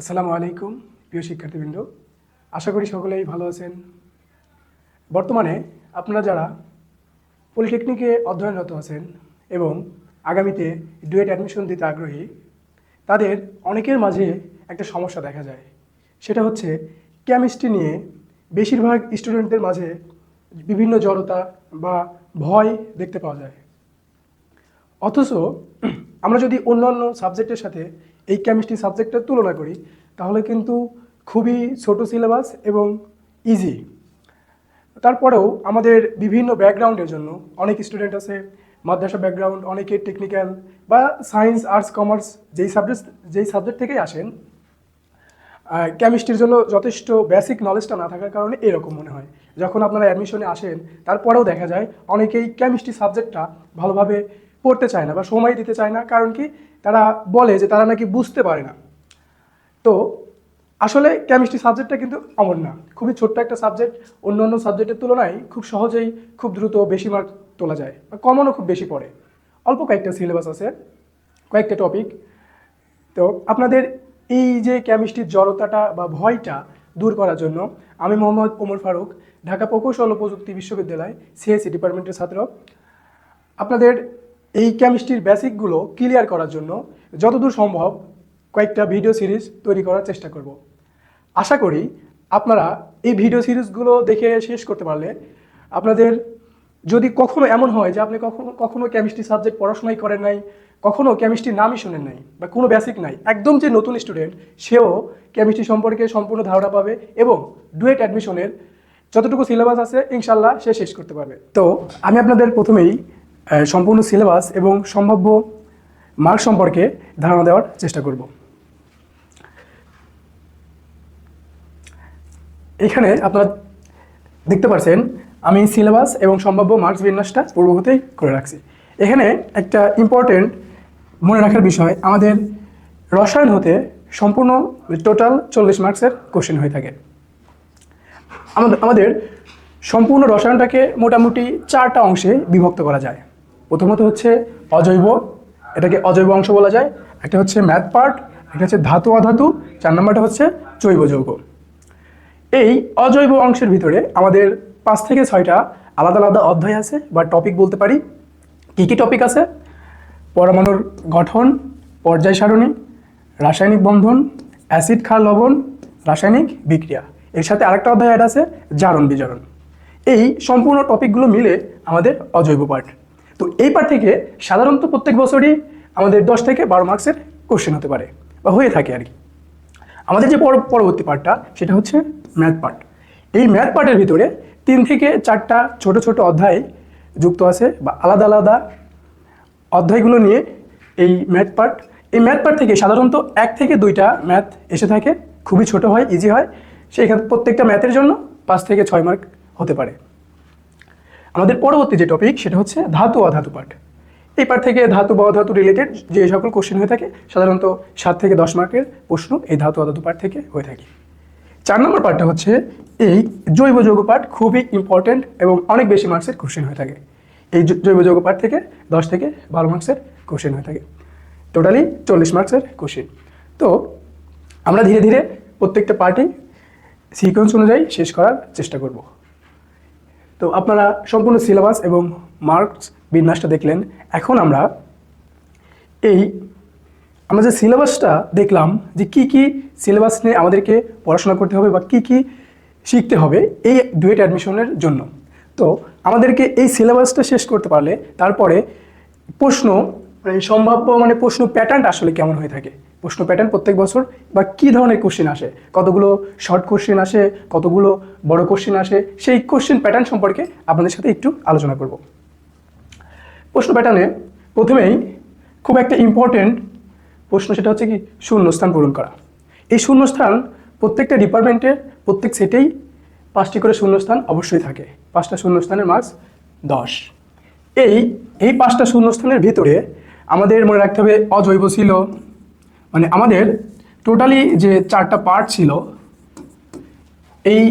আসসালামু আলাইকুম, প্রিয় শিক্ষার্থীবৃন্দ। আশা করি সকলেই ভালো আছেন। বর্তমানে আপনারা যারা পলিটেকনিকে অধ্যয়নরত আছেন এবং আগামীতে ডুয়েট অ্যাডমিশন দিতে আগ্রহী, তাদের অনেকের মাঝে একটা সমস্যা দেখা যায়। সেটা হচ্ছে কেমিস্ট্রি নিয়ে বেশিরভাগ স্টুডেন্টদের মাঝে বিভিন্ন জড়তা বা ভয় দেখতে পাওয়া যায়। অথচ আমরা যদি অন্যান্য সাবজেক্টের সাথে এই কেমিস্ট্রি সাবজেক্টের তুলনা করি, তাহলে কিন্তু খুবই ছোট সিলেবাস এবং ইজি তারপরেও আমাদের বিভিন্ন ব্যাকগ্রাউন্ডের জন্য, অনেক স্টুডেন্ট আছে, মাদ্রাসা ব্যাকগ্রাউন্ড অনেকে টেকনিক্যাল বা সায়েন্স আর্টস কমার্স যেই সাবজেক্ট যেই সাবজেক্ট থেকেই আসেন কেমিস্ট্রির জন্য যথেষ্ট বেসিক নলেজটা না থাকার কারণে এরকম মনে হয়। যখন আপনারা অ্যাডমিশনে আসেন, তারপরেও দেখা যায় অনেকেই কেমিস্ট্রি সাবজেক্টটা ভালোভাবে পড়তে চায় না বা সময় দিতে চায় না, কারণ কি তারা বলে যে তারা নাকি বুঝতে পারে না। তো আসলে কেমিস্ট্রি সাবজেক্টটা কিন্তু অমর না। খুবই ছোট্ট একটা সাবজেক্ট অন্য অন্য সাবজেক্টের তুলনায় খুব সহজেই খুব দ্রুত বেশি মার্ক তোলা যায় বা কমনও খুব বেশি পড়ে। অল্প কয়েকটা সিলেবাস আছে, কয়েকটা টপিক তো আপনাদের এই যে কেমিস্ট্রির জড়তাটা বা ভয়টা দূর করার জন্য আমি মোহাম্মদ ওমর ফারুক, ঢাকা প্রকৌশল ও প্রযুক্তি বিশ্ববিদ্যালয় সিএসসি ডিপার্টমেন্টের ছাত্র। আপনাদের এই কেমিস্ট্রির বেসিকগুলো ক্লিয়ার করার জন্য যতদূর সম্ভব কয়েকটা ভিডিও সিরিজ তৈরি করার চেষ্টা করব। আশা করি আপনারা এই ভিডিও সিরিজগুলো দেখে শেষ করতে পারলে আপনাদের যদি কখনো এমন হয় যে আপনি কখনো কখনো কেমিস্ট্রি সাবজেক্ট পড়াশোনাই করেন নাই, কখনো কেমিস্ট্রির নামই শোনেন নাই বা কোনো বেসিক নাই, একদম যে নতুন স্টুডেন্ট সেও কেমিস্ট্রি সম্পর্কে সম্পূর্ণ ধারণা পাবে এবং ডুয়েট অ্যাডমিশনের যতটুকু সিলেবাস আছে, ইনশাল্লাহ সে শেষ করতে পারবে। তো আমি আপনাদের প্রথমেই সম্পূর্ণ সিলেবাস এবং সম্ভাব্য মার্ক সম্পর্কে ধারণা দেওয়ার চেষ্টা করব। এখানে আপনারা দেখতে পাচ্ছেন আমি সিলেবাস এবং সম্ভাব্য মার্কস বিন্যাসটা পূর্বগতেই করে রাখছি। এখানে একটা ইম্পর্টেন্ট মনে রাখার বিষয়, আমাদের রসায়ন হতে সম্পূর্ণ টোটাল চল্লিশ মার্কসের কোশ্চেন হয়ে থাকে। আমাদের সম্পূর্ণ রসায়নটাকে মোটামুটি চারটা অংশে বিভক্ত করা যায়। প্রথমত হচ্ছে অজৈব, এটাকে অজৈব অংশ বলা যায়। একটা হচ্ছে ম্যাথ পার্ট, একটা হচ্ছে ধাতু অধাতু, চার নম্বরটা হচ্ছে জৈব যৌগ। এই অজৈব অংশের ভিতরে আমাদের পাঁচ থেকে ছয়টা আলাদা আলাদা অধ্যায় আছে বা টপিক বলতে পারি। কী কী টপিক আছে? পরমাণুর গঠন, পর্যায় সারণী, রাসায়নিক বন্ধন, অ্যাসিড ক্ষার লবণ, রাসায়নিক বিক্রিয়া। এর সাথে আরেকটা অধ্যায় অ্যাড আছে, জারণ বিজারণ। এই সম্পূর্ণ টপিকগুলো মিলে আমাদের অজৈব পার্ট তো এই পার্ট থেকে সাধারণত প্রত্যেক বছরই আমাদের দশ থেকে বারো মার্কসের কোশ্চেন হতে পারে বা হয়ে থাকে আর কি। আমাদের যে পর- পরবর্তী পার্টটা সেটা হচ্ছে ম্যাথ পার্ট এই ম্যাথ পার্টের ভিতরে তিন থেকে চারটা ছোট ছোট অধ্যায় যুক্ত আছে বা আলাদা আলাদা অধ্যায়গুলো নিয়ে এই ম্যাথ পার্ট এই ম্যাথ পার্ট থেকে সাধারণত এক থেকে দুইটা ম্যাথ এসে থাকে। খুবই ছোট হয় ইজি হয়। সেইখানে প্রত্যেকটা ম্যাথের জন্য পাঁচ থেকে ছয় মার্ক হতে পারে। আমাদের পরবর্তী যে টপিক সেটা হচ্ছে ধাতু অধাতু পার্ট এই পার্ট থেকে ধাতু বা অধাতু রিলেটেড যে সকল কোশ্চেন হয়ে থাকে, সাধারণত সাত থেকে দশ মার্কের প্রশ্ন এই ধাতু অধাতু পার্ট থেকে হয়ে থাকে। চার নম্বর পার্টটা হচ্ছে, এই জৈব যৌগ পার্ট খুবই ইম্পর্ট্যান্ট এবং অনেক বেশি মার্কসের কোশ্চেন হয়ে থাকে। এই জৈব যৌগ পাঠ থেকে দশ থেকে বারো মার্কসের কোশ্চেন হয়ে থাকে। টোটালি চল্লিশ মার্কসের কোশ্চেন তো আমরা ধীরে ধীরে প্রত্যেকটা পার্টি সিকোয়েন্স অনুযায়ী শেষ করার চেষ্টা করব। তো আপনারা সম্পূর্ণ সিলেবাস এবং মার্কস বিন্যাসটা দেখলেন। এখন আমরা এই আমরা যে সিলেবাসটা দেখলাম যে কি কি সিলেবাস নিয়ে আমাদেরকে পড়াশোনা করতে হবে বা কি কি শিখতে হবে, এই ডুয়েট অ্যাডমিশনের জন্য। তো আমাদেরকে এই সিলেবাসটা শেষ করতে পারলে তারপরে প্রশ্ন মানে সম্ভাব্য মানে প্রশ্ন প্যাটার্নটা আসলে কেমন হয়ে থাকে। প্রশ্ন প্যাটার্ন প্রত্যেক বছর, বা কী ধরনের কোশ্চেন আসে? কতগুলো শর্ট কোশ্চেন আসে, কতগুলো বড় কোশ্চেন আসে? সেই কোশ্চেন প্যাটার্ন সম্পর্কে আপনাদের সাথে একটু আলোচনা করব। প্রশ্ন প্যাটার্নে প্রথমেই খুব একটা ইম্পর্টেন্ট প্রশ্ন সেটা হচ্ছে কি, শূন্যস্থান পূরণ করা। এই শূন্যস্থান প্রত্যেকটা ডিপার্টমেন্টের প্রত্যেক সেটেই পাঁচটি করে শূন্যস্থান অবশ্যই থাকে। পাঁচটা শূন্যস্থানের মার্কস দশ। এই এই পাঁচটা শূন্যস্থানের ভিতরে আমাদের মনে রাখতে হবে, অজৈব ছিল মানে আমাদের টোটালি যে চারটা পার্ট ছিল, এই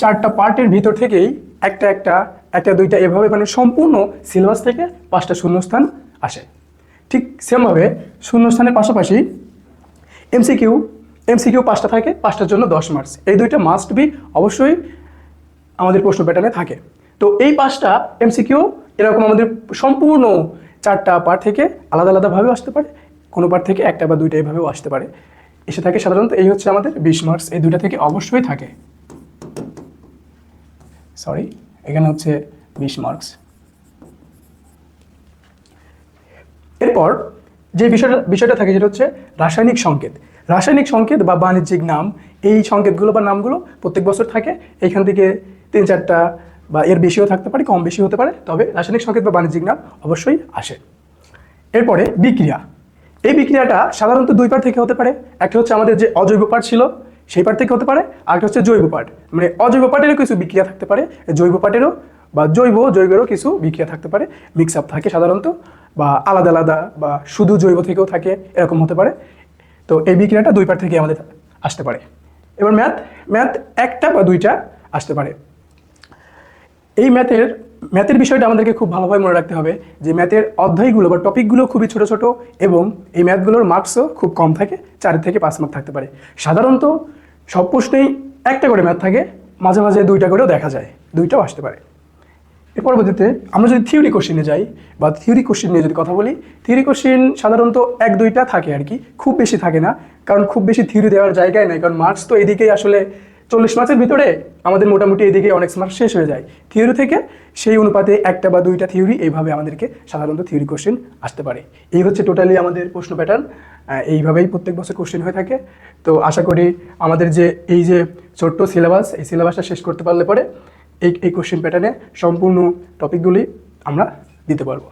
চারটা পার্টের ভিতর থেকেই একটা একটা একটা দুইটা এভাবে মানে সম্পূর্ণ সিলেবাস থেকে পাঁচটা শূন্যস্থান আসে। ঠিক সেমভাবে শূন্যস্থানের পাশাপাশি এমসিকিউ এমসিকিউ পাঁচটা থাকে, পাঁচটার জন্য দশ মার্কস এই দুইটা মাস্ট বি অবশ্যই আমাদের প্রশ্ন প্যাটার্নে থাকে। তো এই পাঁচটা এমসিকিউ এরকম আমাদের সম্পূর্ণ চারটা পার্ট থেকে আলাদা আলাদাভাবে আসতে পারে। কোনো পার্ট থেকে একটা বা দুইটা এভাবেও আসতে পারে। এসে থাকে সাধারণত এই হচ্ছে আমাদের বিশ মার্কস এই দুইটা থেকে অবশ্যই থাকে। সরি এখানে হচ্ছে বিশ মার্কস এরপর যে বিষয়টা বিষয়টা থাকে সেটা হচ্ছে রাসায়নিক সংকেত। রাসায়নিক সংকেত বা বাণিজ্যিক নাম, এই সংকেতগুলো বা নামগুলো প্রত্যেক বছর থাকে। এইখান থেকে তিন চারটা বা এর বেশিও থাকতে পারে, কম বেশি হতে পারে, তবে রাসায়নিক সংকেত বা বাণিজ্যিক নাম অবশ্যই আসে। এরপরে বিক্রিয়া। এই বিক্রিয়াটা সাধারণত দুই পার্ট থেকে হতে পারে। একটা হচ্ছে আমাদের যে অজৈব পার্ট ছিল, সেই পার্ট থেকে হতে পারে আরেকটা হচ্ছে জৈব পার্ট মানে অজৈব পার্টেরও কিছু বিক্রিয়া থাকতে পারে, জৈব পার্টেরও বা জৈব, জৈবেরও কিছু বিক্রিয়া থাকতে পারে। মিক্স আপ থাকে সাধারণত, বা আলাদা আলাদা, বা শুধু জৈব থেকেও থাকে, এরকম হতে পারে। তো এই বিক্রিয়াটা দুই পার্ট থেকে আমাদের আসতে পারে। এবার ম্যাথ ম্যাথ একটা বা দুইটা আসতে পারে। এই ম্যাথের ম্যাথের বিষয়টা আমাদেরকে খুব ভালোভাবে মনে রাখতে হবে যে ম্যাথের অধ্যায়গুলো বা টপিকগুলো খুবই ছোট ছোট এবং এই ম্যাথগুলোর মার্কসও খুব কম থাকে, চার থেকে পাঁচ মার্ক থাকতে পারে। সাধারণত সব প্রশ্নেই একটা করে ম্যাথ থাকে, মাঝে মাঝে দুইটা করেও দেখা যায়, দুইটাও আসতে পারে। এর পরবর্তীতে আমরা যদি থিওরি কোশ্চেনে যাই বা থিওরি কোশ্চেন নিয়ে যদি কথা বলি, থিওরি কোশ্চেন সাধারণত এক দুইটা থাকে আর কি, খুব বেশি থাকে না, কারণ খুব বেশি থিওরি দেওয়ার জায়গায় নাই, কারণ মার্কস তো এদিকেই আসলে চল্লিশ মাসের ভিতরে আমাদের মোটামুটি এদিকে অনেক মার্কস শেষ হয়ে যায়। থিওরি থেকে সেই অনুপাতে একটা বা দুইটা থিওরি এইভাবে আমাদেরকে সাধারণত থিওরি কোশ্চেন আসতে পারে। এই হচ্ছে টোটালি আমাদের প্রশ্ন প্যাটার্ন এইভাবেই প্রত্যেক বছর কোশ্চেন হয়ে থাকে। তো আশা করি আমাদের যে এই যে ছোট্ট সিলেবাস এই সিলেবাসটা শেষ করতে পারলে পরে এই এই কোশ্চেন প্যাটার্নে সম্পূর্ণ টপিকগুলি আমরা দিতে পারব।